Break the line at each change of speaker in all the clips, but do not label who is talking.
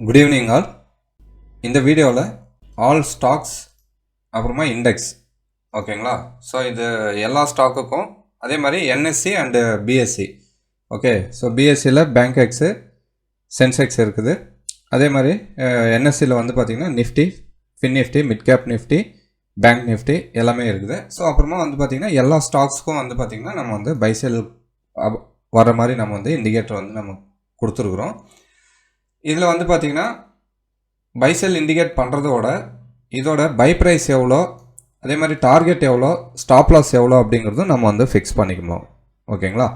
Good evening all இந்த வீடியோவில் all stocks அப்புறமா இண்டெக்ஸ் ஓகேங்களா ஸோ இது எல்லா ஸ்டாக்குக்கும் அதே மாதிரி NSE and BSE okay so பிஎஸ்சியில் bank x Sensex இருக்குது. அதே மாதிரி என்எஸ்சியில் வந்து பார்த்திங்கன்னா Nifty fin Nifty mid cap Nifty bank Nifty எல்லாமே இருக்குது. ஸோ அப்புறமா வந்து பார்த்திங்கன்னா எல்லா ஸ்டாக்ஸ்க்கும் வந்து பார்த்திங்கன்னா நம்ம வந்து பைசெல் வர மாதிரி நம்ம வந்து இண்டிகேட்டர் வந்து நம்ம கொடுத்துருக்குறோம். இதில் வந்து பார்த்திங்கன்னா பைசெல் இண்டிகேட் பண்ணுறதோட இதோட பை ப்ரைஸ் எவ்வளோ அதே மாதிரி டார்கெட் எவ்வளோ ஸ்டாப் லாஸ் எவ்வளோ அப்படிங்கிறதும் நம்ம வந்து ஃபிக்ஸ் பண்ணிக்கணும். ஓகேங்களா?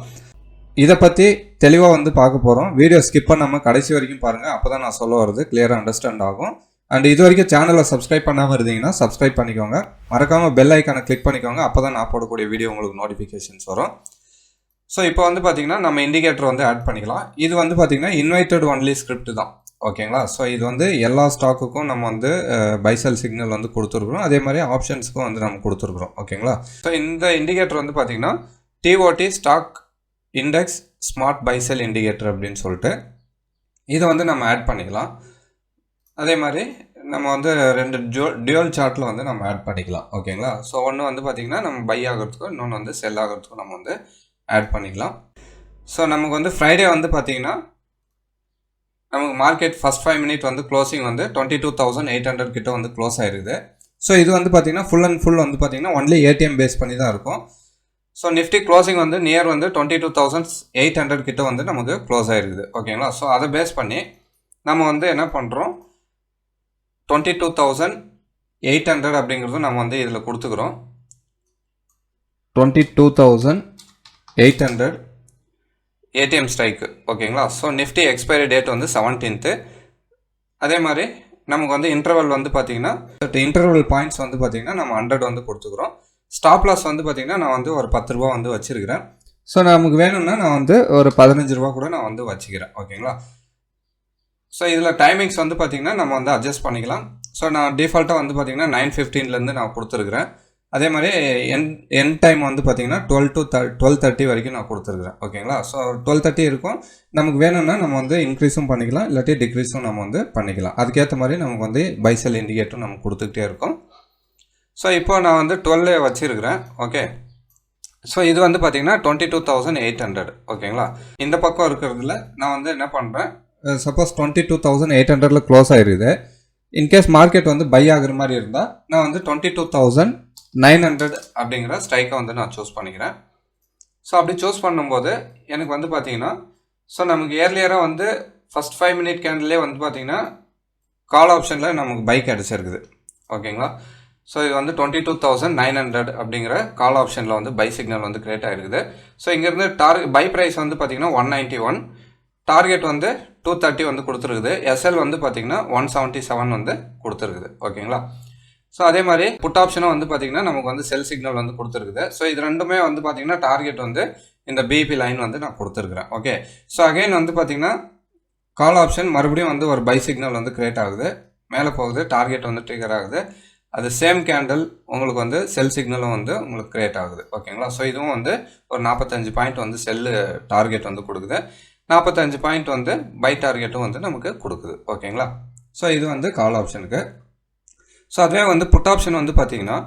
இதை பற்றி தெளிவாக வந்து பார்க்க போகிறோம் வீடியோ ஸ்கிப் பண்ணாமல் கடைசி வரைக்கும் பாருங்கள் அப்போ தான் நான் சொல்ல வருது கிளியராக அண்டர்ஸ்டாண்ட் ஆகும். அண்ட் இது வரைக்கும் சேனலை சப்ஸ்கிரைப் பண்ணாமல் இருந்தீங்கன்னா சப்ஸ்கிரைப் பண்ணிக்கோங்க. மறக்காமல் பெல் ஐக்கானை கிளிக் பண்ணிக்கோங்க. அப்போ தான் நான் போடக்கூடிய வீடியோ உங்களுக்கு நோட்டிஃபிகேஷன்ஸ் வரும். ஸோ இப்போ வந்து பார்த்தீங்கன்னா நம்ம இண்டிகேட்டர் வந்து ஆட் பண்ணிக்கலாம். இது வந்து பார்த்தீங்கன்னா இன்வைட்டட் ஒன்லி ஸ்கிரிப்ட் தான். ஓகேங்களா ஸோ இது வந்து எல்லா ஸ்டாக்குக்கும் நம்ம வந்து பைசல் சிக்னல் வந்து கொடுத்துருக்குறோம். அதே மாதிரி ஆப்ஷன்ஸுக்கும் வந்து நம்ம கொடுத்துருக்குறோம். ஓகேங்களா ஸோ இந்த இண்டிகேட்டர் வந்து பார்த்தீங்கன்னா டிஓடி ஸ்டாக் இண்டெக்ஸ் ஸ்மார்ட் பைசல் இண்டிகேட்டர் அப்படின்னு சொல்லிட்டு இதை வந்து நம்ம ஆட் பண்ணிக்கலாம். அதே மாதிரி நம்ம வந்து ரெண்டு ஜோ டியூல் சார்ட்டில் வந்து நம்ம ஆட் பண்ணிக்கலாம். ஓகேங்களா ஸோ ஒன்று வந்து பார்த்திங்கன்னா நம்ம பை ஆகிறதுக்கும் இன்னொன்று வந்து செல் ஆகிறதுக்கும் நம்ம வந்து ஆட் பண்ணிக்கலாம். ஸோ நமக்கு வந்து ஃப்ரைடே வந்து பார்த்திங்கன்னா நமக்கு மார்க்கெட் ஃபஸ்ட் ஃபைவ் மினிட் வந்து க்ளோசிங் வந்து twenty two thousand eight hundred கிட்ட வந்து க்ளோஸ் ஆயிருது. ஸோ இது வந்து பார்த்திங்கன்னா ஃபுல் அண்ட் ஃபுல் வந்து பார்த்திங்கன்னா ஒன்லி ஏடிஎம் பேஸ் பண்ணி தான் இருக்கும். ஸோ நிஃப்டி க்ளோசிங் வந்து நியர் வந்து twenty two thousand eight hundred கிட்ட வந்து நமக்கு க்ளோஸ் ஆயிருக்குது. ஓகேங்களா ஸோ அதை பேஸ் பண்ணி நம்ம வந்து என்ன பண்ணுறோம் twenty two thousand eight hundred அப்படிங்கிறதும் நம்ம வந்து இதில் கொடுத்துக்கிறோம். Twenty two thousand eight hundred. ATM strike ஓகேங்களா ஸோ நிஃப்டி எக்ஸ்பைரி டேட் வந்து செவன்டீன்த்து அதே மாதிரி நமக்கு வந்து இன்டர்வல் வந்து பார்த்தீங்கன்னா இன்டர்வல் பாயிண்ட்ஸ் வந்து பார்த்தீங்கன்னா நம்ம ஹண்ட்ரட் வந்து கொடுத்துக்குறோம். ஸ்டாப் லாஸ் வந்து பார்த்தீங்கன்னா நான் வந்து ஒரு பத்து ரூபா வந்து வச்சுருக்கிறேன். ஸோ நமக்கு வேணும்னா நான் வந்து ஒரு பதினஞ்சு ரூபா கூட நான் வந்து வச்சுக்கிறேன் ஓகேங்களா ஸோ இதில் டைமிங்ஸ் வந்து பார்த்தீங்கன்னா நம்ம வந்து அட்ஜஸ்ட் பண்ணிக்கலாம். ஸோ நான் டிஃபால்ட்டாக வந்து பார்த்தீங்கன்னா நைன் ஃபிஃப்டீன்லேருந்து நான் கொடுத்துருக்குறேன். அதே மாதிரி என் என் டைம் வந்து பார்த்தீங்கன்னா twelve to the twelve thirty வரைக்கும் நான் கொடுத்துருக்குறேன். ஓகேங்களா ஸோ டுவெல் தேர்ட்டி இருக்கும். நமக்கு வேணும்னா நம்ம வந்து இன்க்ரீஸும் பண்ணிக்கலாம். இல்லாட்டி டிக்ரீஸும் நம்ம வந்து பண்ணிக்கலாம். அதுக்கேற்ற மாதிரி நமக்கு வந்து பைசல் இண்டிகேட்டரும் நம்ம கொடுத்துக்கிட்டே இருக்கோம். ஸோ இப்போ நான் வந்து டுவெல்லே வச்சுருக்கிறேன். ஓகே ஸோ இது வந்து பார்த்தீங்கன்னா twenty two thousand eight hundred ஓகேங்களா இந்த பக்கம் இருக்கிறதுல நான் வந்து என்ன பண்ணுறேன் suppose twenty two thousand eight ஹண்ட்ரடில் க்ளோஸ் ஆயிருக்குது இன்கேஸ் மார்க்கெட் வந்து பை ஆகுற மாதிரி இருந்தால் நான் வந்து twenty two thousand nine hundred அப்படிங்கிற ஸ்ட்ரைக்கை வந்து நான் சூஸ் பண்ணிக்கிறேன். ஸோ அப்படி சூஸ் பண்ணும்போது எனக்கு வந்து பார்த்தீங்கன்னா ஸோ நமக்கு ஏர்லியராக வந்து ஃபஸ்ட் ஃபைவ் மினிட் கேண்டிலே வந்து பார்த்தீங்கன்னா கால் ஆப்ஷனில் நமக்கு பைக் அடிச்சிருக்குது. ஓகேங்களா? ஸோ இது வந்து twenty two thousand nine hundred அப்படிங்கிற கால் ஆப்ஷனில் வந்து பை சிக்னல் வந்து கிரியேட் ஆகிருக்குது ஸோ இங்கேருந்து டார்கெட் பை ப்ரைஸ் வந்து பார்த்தீங்கன்னா ஒன் நைன்ட்டி ஒன் டார்கெட் வந்து டூ தேர்ட்டி வந்து கொடுத்துருக்குது. எஸ்எல் வந்து பார்த்தீங்கன்னா ஒன் செவன்ட்டி செவன் வந்து கொடுத்துருக்குது. ஓகேங்களா? ஸோ அதே மாதிரி புட் ஆப்ஷனும் வந்து பார்த்தீங்கன்னா நமக்கு வந்து செல் சிக்னல் வந்து கொடுத்துருக்குது. ஸோ இது ரெண்டுமே வந்து பார்த்தீங்கன்னா டார்கெட் வந்து இந்த பிபி லைன் வந்து நான் கொடுத்துருக்குறேன். ஓகே ஸோ அகைன் வந்து பார்த்தீங்கன்னா கால் ஆப்ஷன் மறுபடியும் வந்து ஒரு பை சிக்னல் வந்து கிரியேட் ஆகுது. மேலே போகுது டார்கெட் வந்து ட்ரிகர் ஆகுது. அது சேம் கேண்டில் உங்களுக்கு வந்து செல் சிக்னலும் வந்து உங்களுக்கு கிரியேட் ஆகுது. ஓகேங்களா ஸோ இதுவும் வந்து ஒரு நாற்பத்தஞ்சு பாயிண்ட் வந்து செல்லு டார்கெட் வந்து கொடுக்குது. நாற்பத்தஞ்சு பாயிண்ட் வந்து பை டார்கெட்டும் வந்து நமக்கு கொடுக்குது. ஓகேங்களா ஸோ இது வந்து கால் ஆப்ஷனுக்கு ஸோ அதுவே வந்து புட் ஆப்ஷன் வந்து பார்த்தீங்கன்னா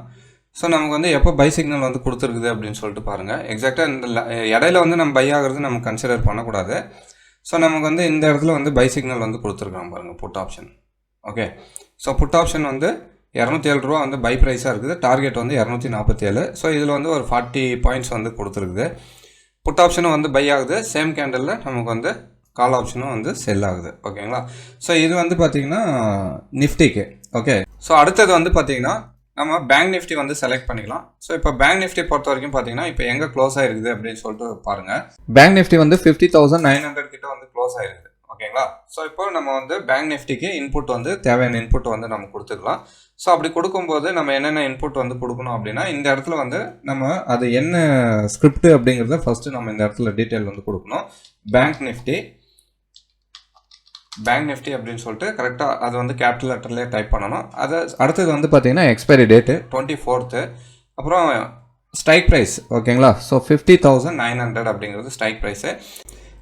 ஸோ நமக்கு வந்து எப்போ பை சிக்னல் வந்து கொடுத்துருக்குது அப்படின்னு சொல்லிட்டு பாருங்கள் எக்ஸாக்டாக இந்த இடையில வந்து நம்ம பை ஆகிறது நம்ம கன்சிடர் பண்ணக்கூடாது. ஸோ நமக்கு வந்து இந்த இடத்துல வந்து பை சிக்னல் வந்து கொடுத்துருக்காங்க பாருங்கள் put option okay so put option வந்து இரநூத்தி ஏழு ரூபா வந்து பை ப்ரைஸாக இருக்குது. டார்கெட் வந்து இரநூத்தி நாற்பத்தி ஏழு ஸோ இதில் வந்து ஒரு ஃபார்ட்டி பாயிண்ட்ஸ் வந்து கொடுத்துருக்குது. புட் ஆப்ஷனும் வந்து பை ஆகுது. சேம் கேண்டலில் நமக்கு வந்து கால் ஆப்ஷனும் வந்து செல் ஆகுது. ஓகேங்களா ஸோ இது வந்து பார்த்திங்கன்னா நிஃப்டிக்கு ஓகே ஸோ அடுத்தது வந்து பார்த்தீங்கன்னா நம்ம பேங்க் நிஃப்டி வந்து செலக்ட் பண்ணிக்கலாம். ஸோ இப்போ பேங்க் நிஃப்டி பொறுத்த வரைக்கும் பார்த்தீங்கன்னா இப்போ எங்கே க்ளோஸ் ஆயிருக்குது அப்படின்னு சொல்லிட்டு பாருங்க. பேங்க் நிஃப்டி வந்து ஃபிஃப்டி தௌசண்ட் நைன் ஹண்ட்ரட் கிட்ட வந்து க்ளோஸ் ஆயிருக்குது. ஓகேங்களா ஸோ இப்போ நம்ம வந்து பேங்க் நிஃப்டிக்கு இன்புட் வந்து தேவையான இன்புட் வந்து நம்ம கொடுத்துக்கலாம். ஸோ அப்படி கொடுக்கும்போது நம்ம என்னென்ன இன்புட் வந்து கொடுக்கணும் அப்படின்னா இந்த இடத்துல வந்து நம்ம அது என்ன ஸ்கிரிப்ட் அப்படிங்கிறத ஃபஸ்ட்டு நம்ம இந்த இடத்துல டீட்டெயில் வந்து கொடுக்கணும். பேங்க் நிஃப்டி பேங்க் நிஃப்டி அப்படின்னு சொல்லிட்டு கரெக்டாக அது வந்து கேபிட்டல் லெட்டர்லேயே டைப் பண்ணணும். அதை அடுத்தது வந்து பார்த்தீங்கன்னா எக்ஸ்பைரி டேட்டு டுவெண்ட்டி ஃபோர்த்து அப்புறம் ஸ்ட்ரைக் ப்ரைஸ் ஓகேங்களா? So fifty thousand nine hundred அப்படிங்கிறது ஸ்ட்ரைக் ப்ரைஸு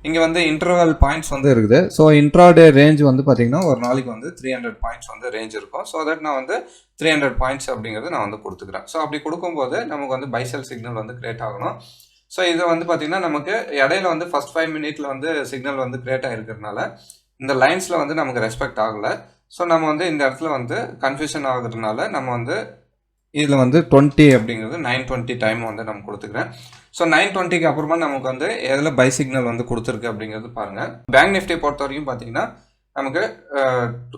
இங்கே வந்து இன்டர்வல் பாயிண்ட்ஸ் வந்து இருக்குது. ஸோ இன்ட்ராடே ரேஞ்ச் வந்து பார்த்தீங்கன்னா ஒரு நாளைக்கு வந்து த்ரீ ஹண்ட்ரட் பாயிண்ட்ஸ் வந்து ரேஞ்ச் இருக்கும். ஸோ தட் நான் வந்து த்ரீ ஹண்ட்ரட் பாயிண்ட்ஸ் அப்படிங்கிறது நான் வந்து கொடுத்துக்கிறேன். ஸோ அப்படி கொடுக்கும்போது நமக்கு வந்து பைசல் சிக்னல் வந்து கிரியேட் ஆகணும். ஸோ இது வந்து பார்த்தீங்கன்னா நமக்கு இடையில வந்து ஃபஸ்ட் ஃபைவ் மினிட்ல வந்து சிக்னல் வந்து கிரியேட் ஆகிருக்கிறதுனால இந்த லைன்ஸில் வந்து நமக்கு ரெஸ்பெக்ட் ஆகலை. ஸோ நம்ம வந்து இந்த இடத்துல வந்து கன்ஃபியூஷன் ஆகுறதுனால நம்ம வந்து இதில் வந்து டுவெண்ட்டி அப்படிங்கிறது நைன் டுவெண்ட்டி டைம் வந்து நம்ம கொடுத்துக்கிறேன். ஸோ நைன் டுவெண்ட்டிக்கு அப்புறமா நமக்கு வந்து எதில் பை சிக்னல் வந்து கொடுத்துருக்கு அப்படிங்கிறது பாருங்கள் பேங்க் நிஃப்டி பொறுத்த வரைக்கும் பார்த்தீங்கன்னா நமக்கு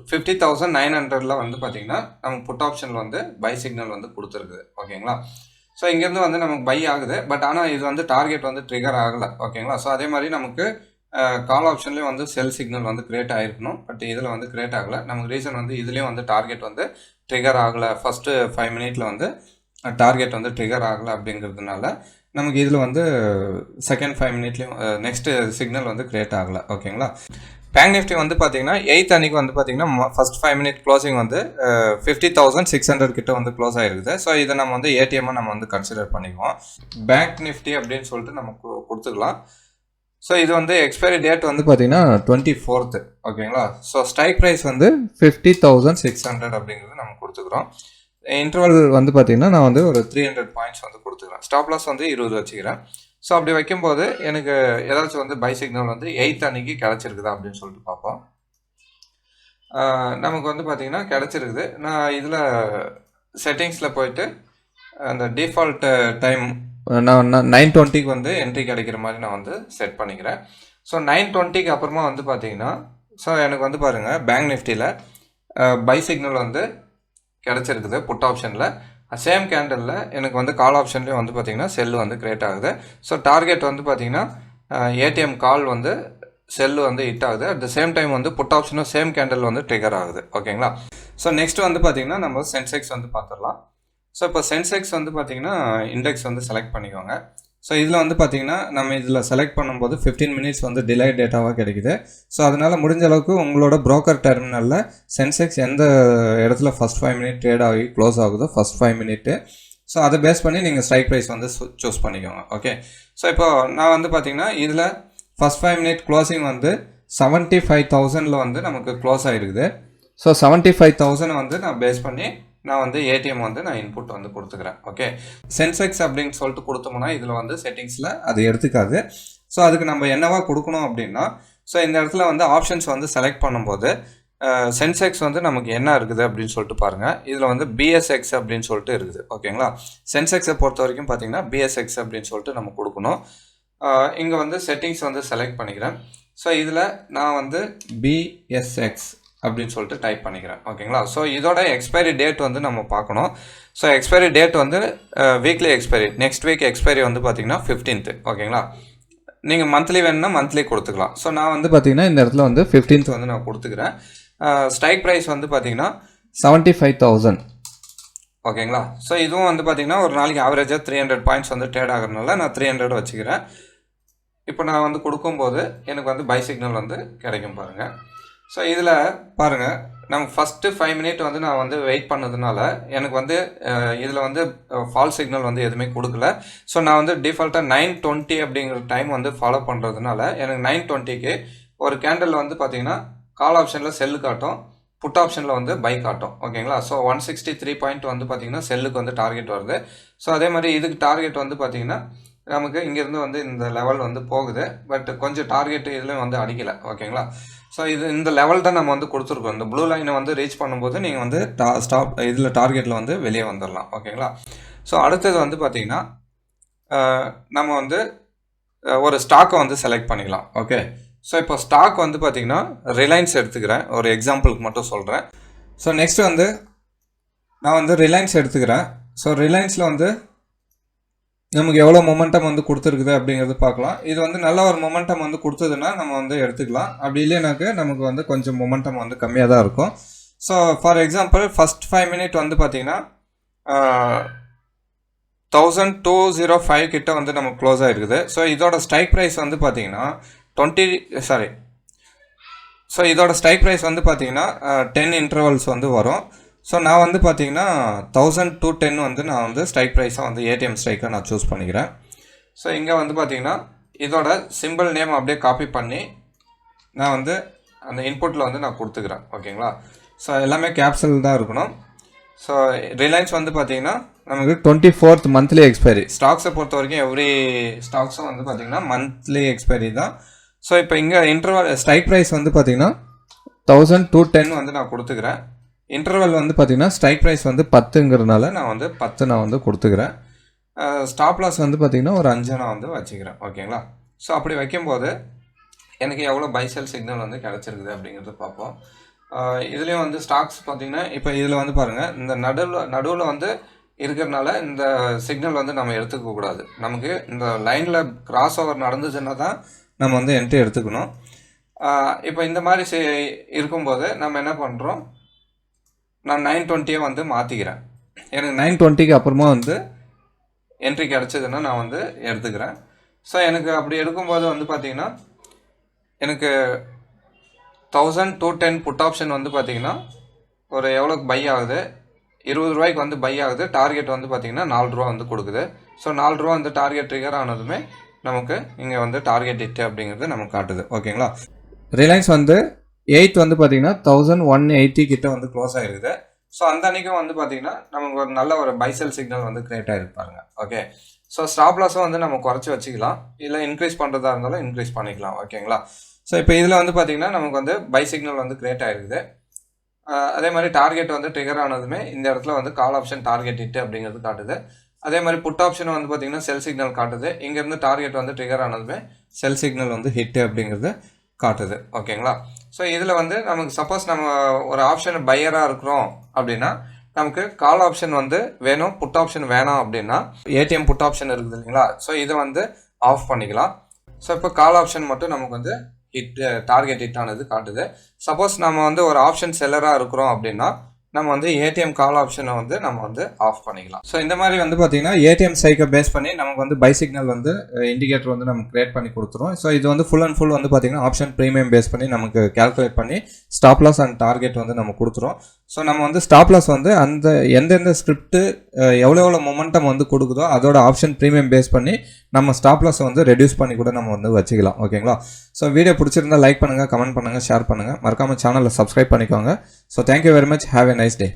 ஃபிஃப்டி தௌசண்ட் நைன் ஹண்ட்ரடில் வந்து பார்த்தீங்கன்னா நமக்கு புட் ஆப்ஷனில் வந்து பை சிக்னல் வந்து கொடுத்துருக்குது ஓகேங்களா ஸோ இங்கேருந்து வந்து நமக்கு பை ஆகுது. பட் ஆனால் இது வந்து டார்கெட் வந்து ட்ரிகர் ஆகலை. ஓகேங்களா ஸோ அதே மாதிரி நமக்கு கால் ஆப்ஷன்லேயும் வந்து செல் சிக்னல் வந்து கிரியேட் ஆகிருக்கணும் பட் இதில் வந்து கிரியேட் ஆகலை. நமக்கு ரீசன் வந்து இதுலேயும் வந்து டார்கெட் வந்து ட்ரிகர் ஆகலை. ஃபஸ்ட்டு ஃபைவ் மினிட்ல வந்து டார்கெட் வந்து ட்ரிகர் ஆகலை அப்படிங்கிறதுனால நமக்கு இதில் வந்து செகண்ட் ஃபைவ் மினிட்லேயும் நெக்ஸ்ட்டு சிக்னல் வந்து கிரியேட் ஆகலை. ஓகேங்களா பேங்க் நிஃப்டி வந்து பார்த்தீங்கன்னா எயித் அன்னைக்கு வந்து பார்த்தீங்கன்னா ஃபஸ்ட் ஃபைவ் மினிட் க்ளோசிங் வந்து ஃபிஃப்டி தௌசண்ட் சிக்ஸ் ஹண்ட்ரட் கிட்ட வந்து க்ளோஸ் ஆகிருக்குது ஸோ இதை நம்ம வந்து ஏடிஎம்மாக நம்ம வந்து கன்சிடர் பண்ணிக்குவோம். பேங்க் நிஃப்டி அப்படின்னு சொல்லிட்டு நம்ம கொடுத்துக்கலாம். ஸோ இது வந்து எக்ஸ்பைரி டேட் வந்து பார்த்தீங்கன்னா டுவெண்ட்டி ஃபோர்த்து ஓகேங்களா ஸோ ஸ்ட்ரைக் ப்ரைஸ் வந்து ஃபிஃப்டி தௌசண்ட் சிக்ஸ் ஹண்ட்ரட் அப்படிங்கிறது நம்ம கொடுத்துக்கிறோம். இன்டர்வல் வந்து பார்த்தீங்கன்னா நான் வந்து ஒரு த்ரீ ஹண்ட்ரட் பாயிண்ட்ஸ் வந்து கொடுத்துக்கிறேன். ஸ்டாப் லாஸ் வந்து இருபது வச்சுக்கிறேன். ஸோ அப்படி வைக்கும்போது எனக்கு ஏதாச்சும் வந்து பை சிக்னல் வந்து எயித் அன்னைக்கு கிடச்சிருக்குதா அப்படின்னு சொல்லிட்டு பார்ப்போம். நமக்கு வந்து பார்த்தீங்கன்னா கிடச்சிருக்குது. நான் இதில் செட்டிங்ஸில் போயிட்டு அந்த டிஃபால்ட்டு டைம் நான் நைன் டுவெண்ட்டிக்கு வந்து என்ட்ரி கிடைக்கிற மாதிரி நான் வந்து செட் பண்ணிக்கிறேன். ஸோ நைன் டுவெண்ட்டிக்கு அப்புறமா வந்து பார்த்தீங்கன்னா ஸோ எனக்கு வந்து பாருங்கள் பேங்க் நிஃப்டியில் பை சிக்னல் வந்து கிடச்சிருக்குது புட் ஆப்ஷனில் சேம் கேண்டலில் எனக்கு வந்து கால் ஆப்ஷன்லேயும் வந்து பார்த்தீங்கன்னா செல் வந்து கிரியேட் ஆகுது. ஸோ டார்கெட் வந்து பார்த்தீங்கன்னா ஏடிஎம் கால் வந்து செல்லு வந்து ஹிட் ஆகுது. அட் த சேம் டைம் வந்து புட் ஆப்ஷனும் சேம் கேண்டல் வந்து ட்ரிகர் ஆகுது. ஓகேங்களா ஸோ நெக்ஸ்ட் வந்து பார்த்தீங்கன்னா நம்ம சென்செக்ஸ் வந்து பார்த்துடலாம் ஸோ இப்போ சென்செக்ஸ் வந்து பார்த்தீங்கன்னா இண்டெக்ஸ் வந்து செலக்ட் பண்ணிக்கோங்க. ஸோ இதில் வந்து பார்த்தீங்கன்னா நம்ம இதில் செலக்ட் பண்ணும்போது 15 மினிட்ஸ் வந்து டிலே டேட்டாவாக கிடைக்குது. ஸோ அதனால் முடிஞ்ச அளவுக்கு உங்களோட ப்ரோக்கர் டெர்மினலில் சென்செக்ஸ் எந்த இடத்துல ஃபஸ்ட் ஃபைவ் மினிட் ட்ரேட் ஆகி க்ளோஸ் ஆகுதோ ஃபஸ்ட் ஃபைவ் மினிட்டு ஸோ அதை பேஸ் பண்ணி நீங்கள் ஸ்ட்ரைக் ப்ரைஸ் வந்து சூஸ் பண்ணிக்கோங்க. ஓகே ஸோ இப்போ நான் வந்து பார்த்தீங்கன்னா இதில் ஃபஸ்ட் ஃபைவ் மினிட் க்ளோசிங் வந்து செவன்ட்டி ஃபைவ் தௌசண்டில் வந்து நமக்கு க்ளோஸ் ஆகிருக்குது ஸோ செவன்ட்டி ஃபைவ் தௌசண்ட் வந்து நான் பேஸ் பண்ணி நான் வந்து ஏடிஎம் வந்து நான் இன்புட் வந்து கொடுத்துக்கிறேன். ஓகே சென்செக்ஸ் அப்படின்னு சொல்லிட்டு கொடுத்தோம்னா இதில் வந்து செட்டிங்ஸில் அது எடுத்துக்காது. ஸோ அதுக்கு நம்ம என்னவா கொடுக்கணும் அப்படின்னா ஸோ இந்த இடத்துல வந்து ஆப்ஷன்ஸ் வந்து செலக்ட் பண்ணும்போது சென்செக்ஸ் வந்து நமக்கு என்ன இருக்குது அப்படின்னு சொல்லிட்டு பாருங்கள் இதில் வந்து பிஎஸ்எக்ஸ் அப்படின்னு சொல்லிட்டு இருக்குது. ஓகேங்களா சென்செக்ஸை பொறுத்த வரைக்கும் பார்த்தீங்கன்னா பிஎஸ்எக்ஸ் அப்படின்னு சொல்லிட்டு நம்ம கொடுக்கணும். இங்கே வந்து செட்டிங்ஸ் வந்து செலக்ட் பண்ணிக்கிறேன். ஸோ இதில் நான் வந்து பிஎஸ்எக்ஸ் அப்படின்னு சொல்லிட்டு டைப் பண்ணிக்கிறேன். ஓகேங்களா ஸோ இதோட எக்ஸ்பைரி டேட் வந்து நம்ம பார்க்கணும். ஸோ எக்ஸ்பைரி டேட் வந்து weekly expiry next week expiry வந்து பார்த்தீங்கன்னா ஃபிஃப்டீன்த்து ஓகேங்களா நீங்கள் மந்த்லி வேணும்னா மந்த்லி கொடுத்துக்கலாம். ஸோ நான் வந்து பார்த்தீங்கன்னா இந்த இடத்துல வந்து ஃபிஃப்டீன்த் வந்து நான் கொடுத்துக்கிறேன். ஸ்ட்ரைக் ப்ரைஸ் வந்து பார்த்தீங்கன்னா செவன்ட்டி ஃபைவ் தௌசண்ட் ஓகேங்களா ஸோ இதுவும் வந்து பார்த்தீங்கன்னா ஒரு நாளைக்கு ஆவரேஜாக த்ரீ ஹண்ட்ரட் பாயிண்ட்ஸ் வந்து ட்ரேட் ஆகிறதுனால நான் த்ரீ ஹண்ட்ரட் வச்சுக்கிறேன். இப்போ நான் வந்து கொடுக்கும்போது எனக்கு வந்து பை சிக்னல் வந்து கிடைக்கும் பாருங்கள் ஸோ இதில் பாருங்கள் நம்ம ஃபஸ்ட்டு ஃபைவ் மினிட் வந்து நான் வந்து வெயிட் பண்ணதுனால எனக்கு வந்து இதில் வந்து ஃபால் சிக்னல் வந்து எதுவுமே கொடுக்கல. ஸோ நான் வந்து டிஃபால்ட்டாக நைன் டுவெண்ட்டி அப்படிங்கிற டைம் வந்து ஃபாலோ பண்ணுறதுனால எனக்கு நைன் டுவெண்ட்டிக்கு ஒரு கேண்டில் வந்து பார்த்தீங்கன்னா கால் ஆப்ஷனில் செல்லு காட்டும் புட் ஆப்ஷனில் வந்து பைக் காட்டும். ஓகேங்களா so one sixty three point வந்து பார்த்தீங்கன்னா செல்லுக்கு வந்து டார்கெட் வருது. ஸோ அதே மாதிரி இதுக்கு டார்கெட் வந்து பார்த்தீங்கன்னா நமக்கு இங்கேருந்து வந்து இந்த லெவல் வந்து போகுது. பட் கொஞ்சம் டார்கெட் இதுலேயும் வந்து அடிக்கலை. ஓகேங்களா ஸோ இது இந்த லெவல் தான் நம்ம வந்து கொடுத்துருக்கோம். இந்த ப்ளூ லைனை வந்து ரீச் பண்ணும்போது நீங்கள் வந்து டா ஸ்டாப் இதில் டார்கெட்டில் வந்து வெளியே வந்துடலாம் ஓகேங்களா ஸோ அடுத்தது வந்து பார்த்தீங்கன்னா நம்ம வந்து ஒரு ஸ்டாக்கை வந்து செலக்ட் பண்ணிக்கலாம். ஓகே ஸோ இப்போ ஸ்டாக் வந்து பார்த்திங்கன்னா ரிலையன்ஸ் எடுத்துக்கிறேன். ஒரு எக்ஸாம்பிளுக்கு மட்டும் சொல்கிறேன் ஸோ நெக்ஸ்ட் வந்து நான் வந்து ரிலையன்ஸ் எடுத்துக்கிறேன். ஸோ ரிலையன்ஸில் வந்து நமக்கு எவ்வளோ மொமெண்டம் வந்து கொடுத்துருக்குது அப்படிங்கிறது பார்க்கலாம். இது வந்து நல்ல ஒரு மொமெண்டம் வந்து கொடுத்ததுன்னா நம்ம வந்து எடுத்துக்கலாம். அப்படி இல்லைனாக்க நமக்கு வந்து கொஞ்சம் மொமெண்டம் வந்து கம்மியாக தான் இருக்கும். So for example first five minute வந்து பார்த்தீங்கன்னா தௌசண்ட் டூ ஜீரோ ஃபைவ் கிட்ட வந்து நமக்கு க்ளோஸ் ஆகிருக்குது ஸோ இதோட ஸ்ட்ரைக் ப்ரைஸ் வந்து பார்த்தீங்கன்னா டுவெண்ட்டி சாரி ஸோ இதோட ஸ்ட்ரைக் ப்ரைஸ் வந்து பார்த்தீங்கன்னா டென் இன்டர்வல்ஸ் வந்து வரும். ஸோ நான் வந்து பார்த்தீங்கன்னா தௌசண்ட் டூ டென் வந்து நான் வந்து ஸ்ட்ரைக் ப்ரைஸாக வந்து ஏடிஎம் ஸ்ட்ரைக்காக நான் சூஸ் பண்ணிக்கிறேன். ஸோ இங்கே வந்து பார்த்தீங்கன்னா இதோட சிம்பிள் நேம் அப்படியே காப்பி பண்ணி நான் வந்து அந்த இன்புட்டில் வந்து நான் கொடுத்துக்கிறேன். ஓகேங்களா? ஸோ எல்லாமே கேப்சல் தான் இருக்கணும். ஸோ ரிலையன்ஸ் வந்து பார்த்தீங்கன்னா நமக்கு டுவெண்ட்டி ஃபோர்த் மந்த்லி எக்ஸ்பைரி ஸ்டாக்ஸை பொறுத்த வரைக்கும் எவ்ரி ஸ்டாக்ஸும் வந்து பார்த்தீங்கன்னா மந்த்லி எக்ஸ்பைரி தான். ஸோ இப்போ இங்கே இன்டர்வல் ஸ்ட்ரைக் ப்ரைஸ் வந்து பார்த்தீங்கன்னா தௌசண்ட் டூ டென் வந்து நான் கொடுத்துக்கிறேன். இன்டர்வல் வந்து பார்த்தீங்கன்னா ஸ்ட்ரைக் ப்ரைஸ் வந்து பத்துங்கிறதுனால நான் வந்து பத்து நான் வந்து கொடுத்துக்கிறேன். ஸ்டாப் லாஸ் வந்து பார்த்திங்கன்னா ஒரு அஞ்சு நான் வந்து வச்சுக்கிறேன். ஓகேங்களா ஸோ அப்படி வைக்கும்போது எனக்கு எவ்வளோ பைசல் சிக்னல் வந்து கிடச்சிருக்குது அப்படிங்கிறது பார்ப்போம். இதுலேயும் வந்து ஸ்டாக்ஸ் பார்த்திங்கன்னா இப்போ இதில் வந்து பாருங்கள் இந்த நடுவில் நடுவில் வந்து இருக்கிறனால இந்த சிக்னல் வந்து நம்ம எடுத்துக்கக்கூடாது நமக்கு இந்த லைனில் கிராஸ் ஓவர் நடந்துச்சுன்னா தான் நம்ம வந்து என்ட்ரி எடுத்துக்கணும். இப்போ இந்த மாதிரி செ- இருக்கும்போது நம்ம என்ன பண்ணுறோம் நான் நைன் டுவெண்ட்டியை வந்து மாற்றிக்கிறேன் எனக்கு நைன் டுவெண்ட்டிக்கு அப்புறமா வந்து என்ட்ரி கிடச்சதுன்னா நான் வந்து எடுத்துக்கிறேன். ஸோ எனக்கு அப்படி எடுக்கும்போது வந்து பார்த்தீங்கன்னா எனக்கு thousand two ten put option வந்து பார்த்தீங்கன்னா ஒரு எவ்வளோக்கு பை ஆகுது? இருபது ரூபாய்க்கு வந்து பை ஆகுது. டார்கெட் வந்து பார்த்தீங்கன்னா நாலு ரூபா வந்து கொடுக்குது. ஸோ நாலு ரூபா வந்து டார்கெட் ட்ரிகர் ஆனதுமே நமக்கு இங்கே வந்து டார்கெட் இட்டு அப்படிங்கிறது நமக்கு காட்டுது. ஓகேங்களா ரிலையன்ஸ் வந்து எயித் வந்து பார்த்தீங்கன்னா தௌசண்ட் ஒன் எயிட்டி கிட்ட வந்து க்ளோஸ் ஆகிருக்குது ஸோ அந்த அன்னைக்கும் வந்து பார்த்தீங்கன்னா நமக்கு ஒரு நல்ல ஒரு பைசல் சிக்னல் வந்து கிரியேட் ஆகிருப்பாருங்க ஓகே ஸோ ஸ்டாப் லாஸும் வந்து நம்ம குறைச்சி வச்சுக்கலாம். இல்லை இன்க்ரீஸ் பண்ணுறதா இருந்தாலும் இன்க்ரீஸ் பண்ணிக்கலாம். ஓகேங்களா ஸோ இப்போ இதில் வந்து பார்த்தீங்கன்னா நமக்கு வந்து பை சிக்னல் வந்து கிரியேட் ஆகிருக்குது அதே மாதிரி டார்கெட் வந்து ட்ரிகர் ஆனதுமே இந்த இடத்துல வந்து கால் ஆப்ஷன் டார்கெட் இட்டு அப்படிங்கிறது காட்டுது. அதே மாதிரி புட் ஆப்ஷன் வந்து பார்த்தீங்கன்னா செல் சிக்னல் காட்டுது. இங்கேருந்து டார்கெட் வந்து ட்ரிகர் ஆனதுமே செல் சிக்னல் வந்து ஹிட்டு அப்படிங்கிறது காட்டுது. ஓகேங்களா ஸோ இதில் வந்து நமக்கு சப்போஸ் நம்ம ஒரு ஆப்ஷன் பையராக இருக்கிறோம் அப்படின்னா நமக்கு கால் ஆப்ஷன் வந்து வேணும் புட் ஆப்ஷன் வேணாம் அப்படின்னா ஏடிஎம் புட் ஆப்ஷன் இருக்குது இல்லைங்களா? ஸோ இதை வந்து ஆஃப் பண்ணிக்கலாம். ஸோ இப்போ கால் ஆப்ஷன் மட்டும் நமக்கு வந்து ஹிட் டார்கெட் ஹிட் ஆனது காட்டுது. சப்போஸ் நம்ம வந்து ஒரு ஆப்ஷன் செல்லராக இருக்கிறோம் அப்படின்னா நம்ம வந்து ஏடிஎம் கால் ஆப்ஷனை வந்து நம்ம வந்து ஆஃப் பண்ணிக்கலாம். ஸோ இந்த மாதிரி வந்து பார்த்தீங்கன்னா ஏடிஎம் சைக்கை பேஸ் பண்ணி நமக்கு வந்து பை சிக்னல் வந்து இண்டிகேட்டர் வந்து நம்ம கிரியேட் பண்ணி கொடுத்துரும். ஸோ இது வந்து ஃபுல் அண்ட் ஃபுல் வந்து பார்த்தீங்கன்னா ஆப்ஷன் ப்ரீமியம் பேஸ் பண்ணி நமக்கு கால்குலேட் பண்ணி ஸ்டாப் லாஸ் அண்ட் டார்கெட் வந்து நம்ம கொடுத்துரும். ஸோ நம்ம வந்து ஸ்டாப் லாஸ் வந்து அந்த எந்தெந்த ஸ்கிரிப்ட்டு எவ்வளோ எவ்வளோ மொமெண்டம் வந்து கொடுக்குதோ அதோட ஆப்ஷன் ப்ரீமியம் பேஸ் பண்ணி நம்ம ஸ்டாப் லாஸை வந்து ரெடியூஸ் பண்ணி கூட நம்ம வந்து வச்சுக்கலாம். ஓகேங்களா ஸோ வீடியோ பிடிச்சிருந்தா லைக் பண்ணுங்கள் கமெண்ட் பண்ணுங்கள் ஷேர் பண்ணுங்கள் மறக்காமல் சேனலை சப்ஸ்கிரைப் பண்ணிக்கோங்க. So thank you very much have a nice day